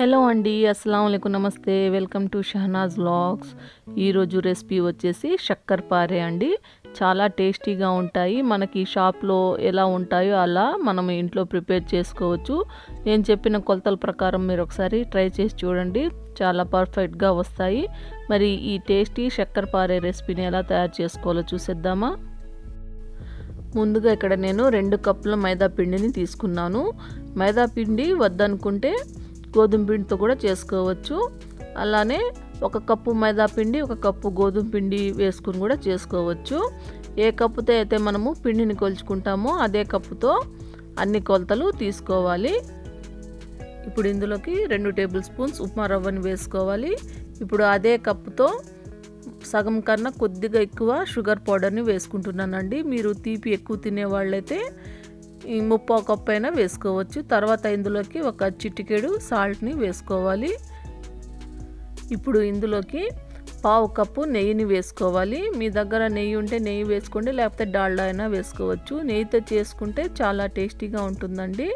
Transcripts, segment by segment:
Hello అండి అస్సలం నమస్తే. Welcome to Shahnaz vlogs. ఈరోజు రెసిపీ వచ్చేసి షక్కర్ పారే అండి. చాలా టేస్టీగా ఉంటాయి. మనకి షాప్లో ఎలా ఉంటాయో అలా మనం ఇంట్లో ప్రిపేర్ చేసుకోవచ్చు. నేను చెప్పిన కొలతల ప్రకారం మీరు ఒకసారి ట్రై చేసి చూడండి. చాలా పర్ఫెక్ట్గా వస్తాయి. మరి ఈ టేస్టీ షక్కర్ పారే రెసిపీని ఎలా తయారు చేసుకోవాలో చూసేద్దామా? ముందుగా ఇక్కడ నేను రెండు కప్పుల మైదా పిండిని తీసుకున్నాను. మైదా పిండి వద్దనుకుంటే గోధుమ పిండితో కూడా చేసుకోవచ్చు. అలానే ఒక కప్పు మైదా పిండి ఒక కప్పు గోధుమ పిండి వేసుకుని కూడా చేసుకోవచ్చు. ఏ కప్పుతో అయితే మనము పిండిని కొలుచుకుంటామో అదే కప్పుతో అన్ని కొలతలు తీసుకోవాలి. ఇప్పుడు ఇందులోకి రెండు టేబుల్ స్పూన్స్ ఉప్మా రవ్వని వేసుకోవాలి. ఇప్పుడు అదే కప్పుతో సగం కన్నా కొద్దిగా ఎక్కువ షుగర్ పౌడర్ని వేసుకుంటున్నానండి. మీరు తీపి ఎక్కువ తినే వాళ్ళైతే ఈ ముప్ప కప్పు అయినా వేసుకోవచ్చు. తర్వాత ఇందులోకి ఒక చిటికెడు సాల్ట్ని వేసుకోవాలి. ఇప్పుడు ఇందులోకి పావు కప్పు నెయ్యిని వేసుకోవాలి. మీ దగ్గర నెయ్యి ఉంటే నెయ్యి వేసుకోండి లేకపోతే డాల్డా అయినా వేసుకోవచ్చు. నెయ్యితో చేసుకుంటే చాలా టేస్టీగా ఉంటుందండి.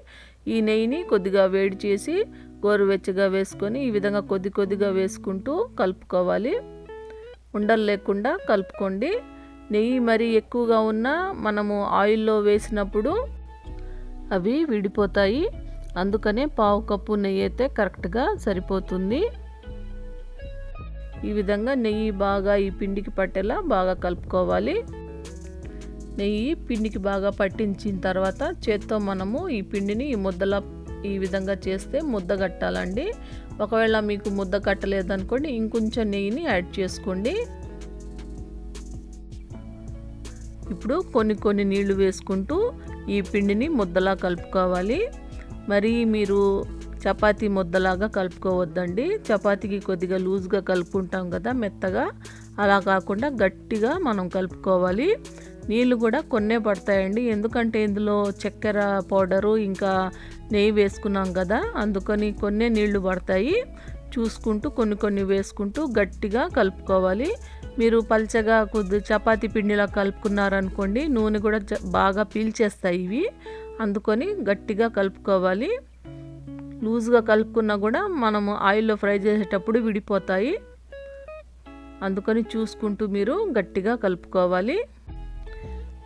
ఈ నెయ్యిని కొద్దిగా వేడి చేసి గోరువెచ్చగా వేసుకొని ఈ విధంగా కొద్ది కొద్దిగా వేసుకుంటూ కలుపుకోవాలి. ఉండలు లేకుండా కలుపుకోండి. నెయ్యి మరీ ఎక్కువగా ఉన్నా మనము ఆయిల్లో వేసినప్పుడు అవి విడిపోతాయి. అందుకనే పావు కప్పు నెయ్యి అయితే కరెక్ట్గా సరిపోతుంది. ఈ విధంగా నెయ్యి బాగా ఈ పిండికి పట్టేలా బాగా కలుపుకోవాలి. నెయ్యి పిండికి బాగా పట్టించిన తర్వాత చేత్తో మనము ఈ పిండిని ఈ ముద్దలా ఈ విధంగా చేస్తే ముద్ద కట్టాలండి. ఒకవేళ మీకు ముద్ద కట్టలేదనుకోండి ఇంకొంచెం నెయ్యిని యాడ్ చేసుకోండి. ఇప్పుడు కొన్ని కొన్ని నీళ్ళు వేసుకుంటూ ఈ పిండిని ముద్దలా కలుపుకోవాలి. మరి మీరు చపాతీ ముద్దలాగా కలుపుకోవద్దండి. చపాతీకి కొద్దిగా లూజ్గా కలుపుకుంటాం కదా మెత్తగా. అలా కాకుండా గట్టిగా మనం కలుపుకోవాలి. నీళ్ళు కూడా కొన్నే పడతాయండి. ఎందుకంటే ఇందులో చక్కెర పౌడరు ఇంకా నెయ్యి వేసుకున్నాం కదా. అందుకని కొన్నే నీళ్ళు పడతాయి. చూసుకుంటూ కొన్ని కొన్ని వేసుకుంటూ గట్టిగా కలుపుకోవాలి. మీరు పల్చగా కొద్ది చపాతి పిండిలా కలుపుకున్నారనుకోండి నూనె కూడా బాగా పీల్చేస్తాయి ఇవి. అందుకొని గట్టిగా కలుపుకోవాలి. లూజ్గా కలుపుకున్నా కూడా మనము ఆయిల్లో ఫ్రై చేసేటప్పుడు విడిపోతాయి. అందుకని చూసుకుంటూ మీరు గట్టిగా కలుపుకోవాలి.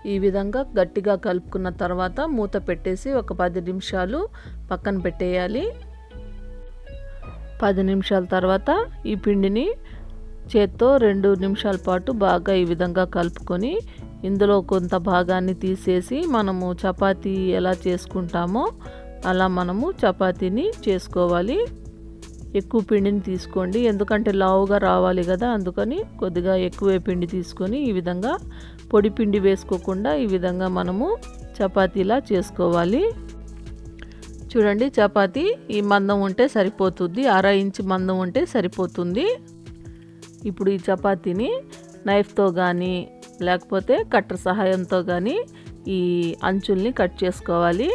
ఈ విధంగా గట్టిగా కలుపుకున్న తర్వాత మూత పెట్టేసి ఒక పది నిమిషాలు పక్కన పెట్టేయాలి. పది నిమిషాల తర్వాత ఈ పిండిని చేత్తో రెండు నిమిషాల పాటు బాగా ఈ విధంగా కలుపుకొని ఇందులో కొంత భాగాన్ని తీసేసి మనము చపాతీ ఎలా చేసుకుంటామో అలా మనము చపాతీని చేసుకోవాలి. ఎక్కువ పిండిని తీసుకోండి. ఎందుకంటే లావుగా రావాలి కదా అందుకని కొద్దిగా ఎక్కువే పిండి తీసుకొని ఈ విధంగా పొడి పిండి వేసుకోకుండా ఈ విధంగా మనము చపాతీలా చేసుకోవాలి. చూడండి చపాతి ఈ మందం ఉంటే సరిపోతుంది అర ఇంచు మందం ఉంటే సరిపోతుంది. ఇప్పుడు ఈ చపాతీని నైఫ్తో కానీ లేకపోతే కట్టర్ సహాయంతో కానీ ఈ అంచుల్ని కట్ చేసుకోవాలి.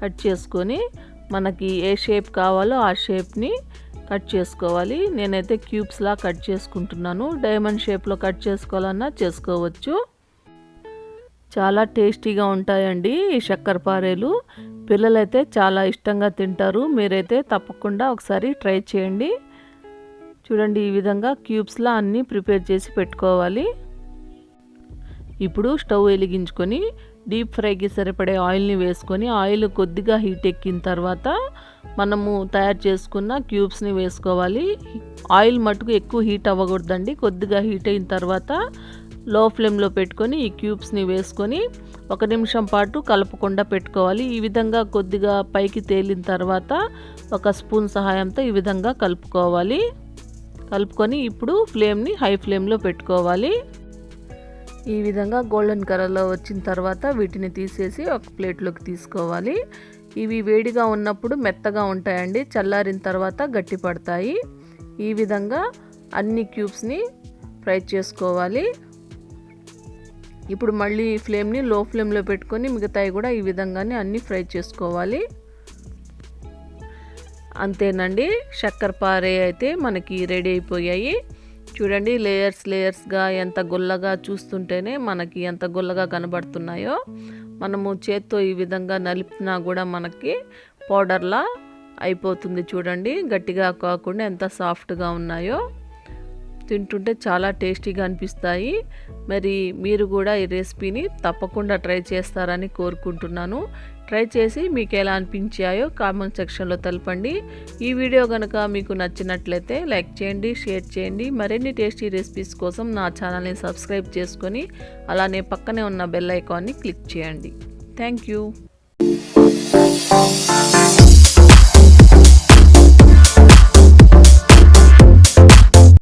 కట్ చేసుకొని మనకి ఏ షేప్ కావాలో ఆ షేప్ని కట్ చేసుకోవాలి. నేనైతే క్యూబ్స్లా కట్ చేసుకుంటున్నాను. డైమండ్ షేప్లో కట్ చేసుకోవాలన్నా చేసుకోవచ్చు. చాలా టేస్టీగా ఉంటాయండి ఈ చక్కెర పారేలు. పిల్లలైతే చాలా ఇష్టంగా తింటారు. మీరైతే తప్పకుండా ఒకసారి ట్రై చేయండి. చూడండి ఈ విధంగా క్యూబ్స్లా అన్నీ ప్రిపేర్ చేసి పెట్టుకోవాలి. ఇప్పుడు స్టవ్ వెలిగించుకొని డీప్ ఫ్రైకి సరిపడే ఆయిల్ని వేసుకొని ఆయిల్ కొద్దిగా హీట్ ఎక్కిన తర్వాత మనము తయారు చేసుకున్న క్యూబ్స్ని వేసుకోవాలి. ఆయిల్ మటుకు ఎక్కువ హీట్ అవ్వకూడదండి. కొద్దిగా హీట్ అయిన తర్వాత లో ఫ్లేమ్లో పెట్టుకొని ఈ క్యూబ్స్ని వేసుకొని ఒక నిమిషం పాటు కలపకుండా పెట్టుకోవాలి. ఈ విధంగా కొద్దిగా పైకి తేలిన తర్వాత ఒక స్పూన్ సహాయంతో ఈ విధంగా కలుపుకోవాలి. కలుపుకొని ఇప్పుడు ఫ్లేమ్ని హై ఫ్లేమ్లో పెట్టుకోవాలి. ఈ విధంగా గోల్డెన్ కలర్లో వచ్చిన తర్వాత వీటిని తీసేసి ఒక ప్లేట్లోకి తీసుకోవాలి. ఇవి వేడిగా ఉన్నప్పుడు మెత్తగా ఉంటాయండి. చల్లారిన తర్వాత గట్టి పడతాయి. ఈ విధంగా అన్ని క్యూబ్స్ని ఫ్రై చేసుకోవాలి. ఇప్పుడు మళ్ళీ ఫ్లేమ్ని లో ఫ్లేమ్లో పెట్టుకొని మిగతాయి కూడా ఈ విధంగానే అన్నీ ఫ్రై చేసుకోవాలి. అంతేనండి చక్కెర పారే అయితే మనకి రెడీ అయిపోయాయి. చూడండి లేయర్స్ లేయర్స్గా ఎంత గుల్లగా చూస్తుంటేనే మనకి ఎంత గుల్లగా కనబడుతున్నాయో. మనము చేత్తో ఈ విధంగా నలిపినా కూడా మనకి పౌడర్లా అయిపోతుంది చూడండి గట్టిగా కాకుండా ఎంత సాఫ్ట్గా ఉన్నాయో. తింటుంటే చాలా టేస్టీగా అనిపిస్తాయి. మరి మీరు కూడా ఈ రెసిపీని తప్పకుండా ట్రై చేస్తారని కోరుకుంటున్నాను. ట్రై చేసి మీకు ఎలా అనిపించాయో కామెంట్ సెక్షన్లో తెలపండి. ఈ వీడియో కనుక మీకు నచ్చినట్లయితే లైక్ చేయండి షేర్ చేయండి. మరిన్ని టేస్టీ రెసిపీస్ కోసం నా ఛానల్ని సబ్స్క్రైబ్ చేసుకొని అలానే పక్కనే ఉన్న బెల్ ఐకాన్ని క్లిక్ చేయండి. Thank you.